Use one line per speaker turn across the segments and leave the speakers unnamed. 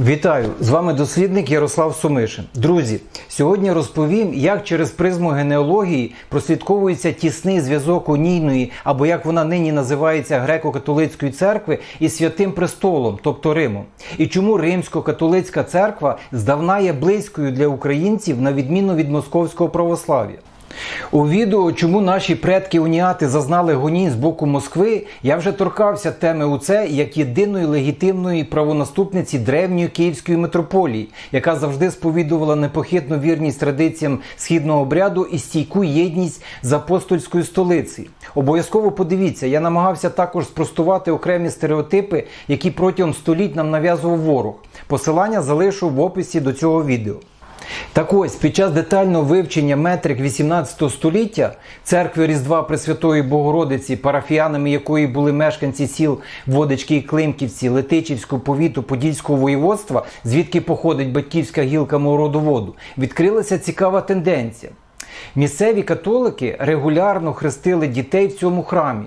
Вітаю! З вами дослідник Ярослав Сумишин. Друзі, сьогодні розповім, як через призму генеалогії прослідковується тісний зв'язок унійної, або як вона нині називається греко-католицької церкви із святим престолом, тобто Римом, і чому римсько-католицька церква здавна є близькою для українців на відміну від московського православ'я. У відео, чому наші предки уніати зазнали гонінь з боку Москви, я вже торкався теми УЦЕ як єдиної легітимної правонаступниці древньої Київської митрополії, яка завжди сповідувала непохитну вірність традиціям східного обряду і стійку єдність з апостольською столицею. Обов'язково подивіться, я намагався також спростувати окремі стереотипи, які протягом століть нам нав'язував ворог. Посилання залишу в описі до цього відео. Так ось, під час детального вивчення метрик 18 століття церкви Різдва Пресвятої Богородиці, парафіянами якої були мешканці сіл Водички і Климківці, Летичівського повіту Подільського воєводства, звідки походить батьківська гілка Мородоводу, відкрилася цікава тенденція. Місцеві католики регулярно хрестили дітей в цьому храмі.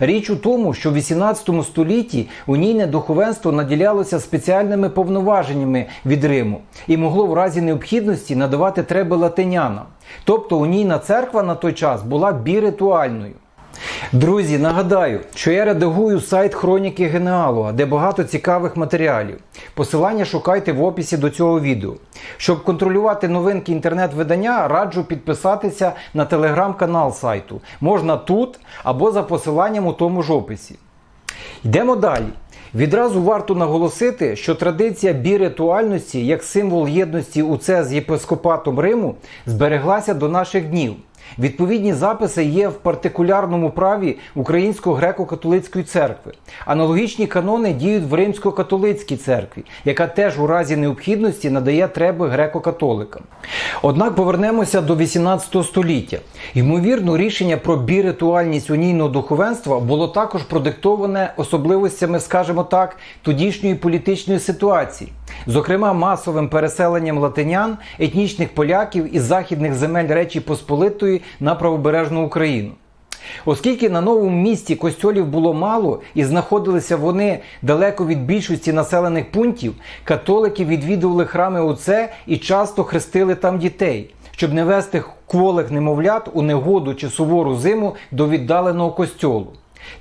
Річ у тому, що в 18 столітті унійне духовенство наділялося спеціальними повноваженнями від Риму і могло в разі необхідності надавати треби латинянам. Тобто унійна церква на той час була біритуальною. Друзі, нагадаю, що я редагую сайт Хроніки Генеалога, де багато цікавих матеріалів. Посилання шукайте в описі до цього відео. Щоб контролювати новинки інтернет-видання, раджу підписатися на телеграм-канал сайту. Можна тут або за посиланням у тому ж описі. Йдемо далі. Відразу варто наголосити, що традиція біритуальності як символ єдності УЦ з єпископатом Риму збереглася до наших днів. Відповідні записи є в партикулярному праві Українсько-греко-католицької церкви. Аналогічні канони діють в Римсько-католицькій церкві, яка теж у разі необхідності надає треби греко-католикам. Однак повернемося до 18 століття. Ймовірно, рішення про біритуальність унійного духовенства було також продиктоване особливостями, скажімо так, тодішньої політичної ситуації. Зокрема, масовим переселенням латинян, етнічних поляків із західних земель Речі Посполитої на правобережну Україну. Оскільки на новому місті костьолів було мало і знаходилися вони далеко від більшості населених пунктів, католики відвідували храми Оце і часто хрестили там дітей, щоб не вести кволих немовлят у негоду чи сувору зиму до віддаленого костьолу.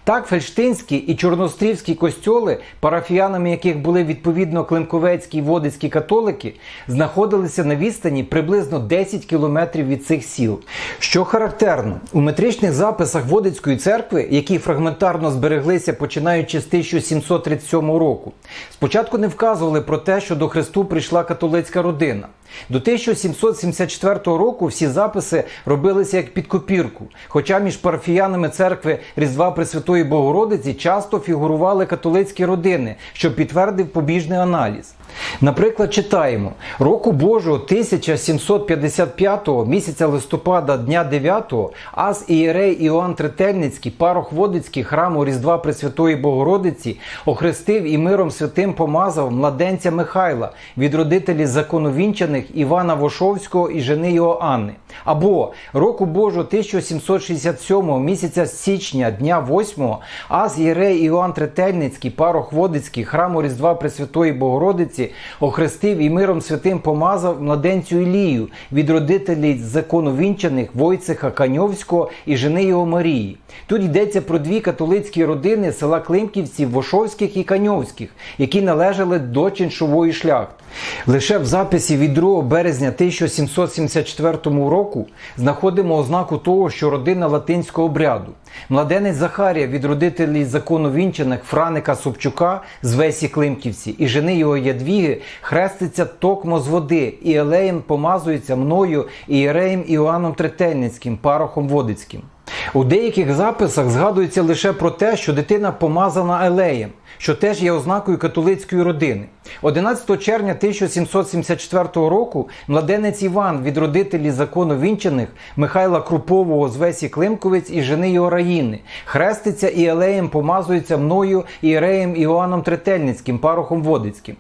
Так, фельштинські і чорнострівські костьоли, парафіянами яких були відповідно климковецькі і водицькі католики, знаходилися на відстані приблизно 10 кілометрів від цих сіл. Що характерно, у метричних записах Водицької церкви, які фрагментарно збереглися починаючи з 1737 року, спочатку не вказували про те, що до Христу прийшла католицька родина. До 1774 року всі записи робилися як під копірку, хоча між парафіянами церкви Різдва Пресвятої Богородиці часто фігурували католицькі родини, що підтвердив побіжний аналіз. Наприклад, читаємо року Божого 1755 місяця листопада дня 9 ас ієрей Іоанн Третельницький, парох Водицький храму Різдва Пресвятої Богородиці охрестив і миром святим помазав младенця Михайла від родителів законовінчаних Івана Вошовського і жени його Анни. Або року Божого 1767 місяця січня дня 8 ас ієрей Іоанн Третельницький, парох Водицький храму Різдва Пресвятої Богородиці охрестив і миром святим помазав младенцю Ілію від родителів законовінчаних Войцеха Каньовського і жени його Марії. Тут йдеться про дві католицькі родини села Климківців, Вошовських і Каньовських, які належали до чиншової шляхти. Лише в записі від 2 березня 1774 року знаходимо ознаку того, що родина латинського обряду. Младенець Захарія від родителів закону вінчених Франика Собчука з Весі Климківці і жени його Ядвіги хреститься токмо з води, і елеєм помазується мною і Іреєм Іоанном Третельницьким, парохом Водицьким. У деяких записах згадується лише про те, що дитина помазана елеєм, що теж є ознакою католицької родини. 11 червня 1774 року младенець Іван від родителів закону вінчаних Михайла Крупового з Весі Климковець і жени його Раїни хреститься і елеєм помазується мною Іреєм Іоанном Третельницьким, парохом Водицьким.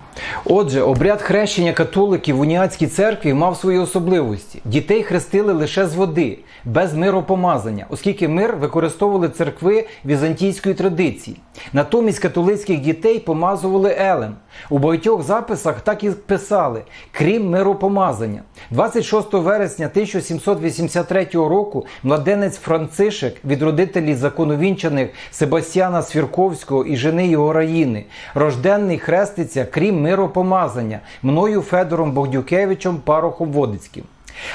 Отже, обряд хрещення католиків в уніатській церкві мав свої особливості. Дітей хрестили лише з води, без миропомазання, оскільки мир використовували церкви візантійської традиції. Натомість католицьких дітей помазували елем. У багатьох записах так і писали, крім миропомазання. 26 вересня 1783 року младенець Францишек від родителів законовінчаних Себастьяна Свірковського і жени його Раїни, рожденний хреститься, крім миропомазання, мною Федором Богдюкевичем, парохом Водицьким.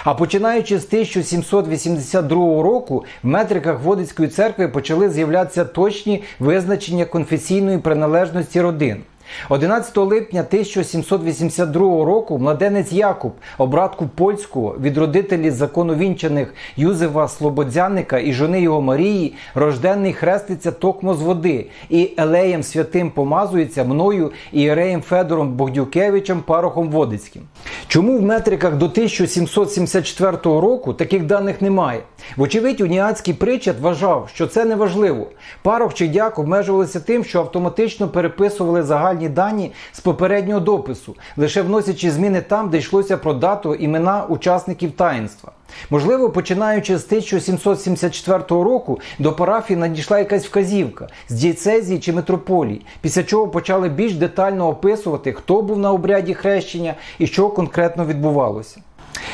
А починаючи з 1782 року в метриках Водицької церкви почали з'являтися точні визначення конфесійної приналежності родин. 11 липня 1782 року младенець Якуб, обратку польського від родителів законовінчаних Юзефа Слободзяника і жони його Марії, рожденний хреститься токмо з води, і елеєм святим помазується мною ієреєм Федором Богдюкевичем, парохом Водицьким. Чому в метриках до 1774 року таких даних немає? Вочевидь, уніатський причет вважав, що це не важливо. Парох чи дяк обмежувалися тим, що автоматично переписували загальні дані з попереднього допису, лише вносячи зміни там, де йшлося про дату імена учасників таїнства. Можливо, починаючи з 1774 року до парафії надійшла якась вказівка з дієцезії чи митрополії, після чого почали більш детально описувати, хто був на обряді хрещення і що конкретно відбувалося.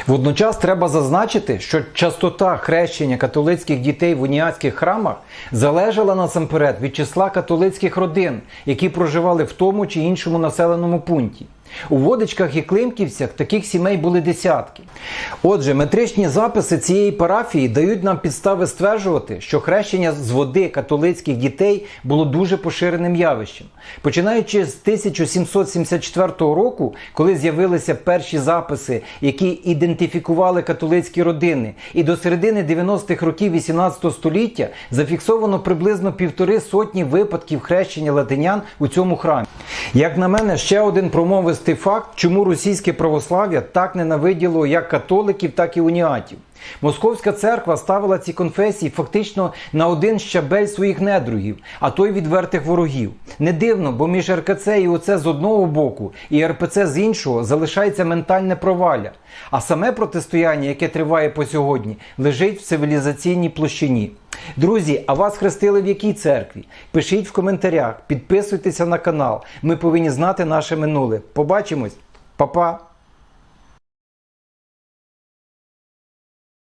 Водночас треба зазначити, що частота хрещення католицьких дітей в уніатських храмах залежала насамперед від числа католицьких родин, які проживали в тому чи іншому населеному пункті. У водичках і Климківцях таких сімей були десятки. Отже, метричні записи цієї парафії дають нам підстави стверджувати, що хрещення з води католицьких дітей було дуже поширеним явищем. Починаючи з 1774 року, коли з'явилися перші записи, які ідентифікували католицькі родини, і до середини 90-х років 18 століття зафіксовано приблизно півтори сотні випадків хрещення латинян у цьому храмі. Як на мене, ще один промовистий факт, чому російське православ'я так ненавиділо як католиків, так і уніатів. Московська церква ставила ці конфесії фактично на один щабель своїх недругів, а то й відвертих ворогів. Не дивно, бо між РКЦ і ОЦ з одного боку і РПЦ з іншого залишається ментальне провалля. А саме протистояння, яке триває по сьогодні, лежить в цивілізаційній площині. Друзі, а вас хрестили в якій церкві? Пишіть в коментарях, підписуйтеся на канал. Ми повинні знати наше минуле. Побачимось, Па-па!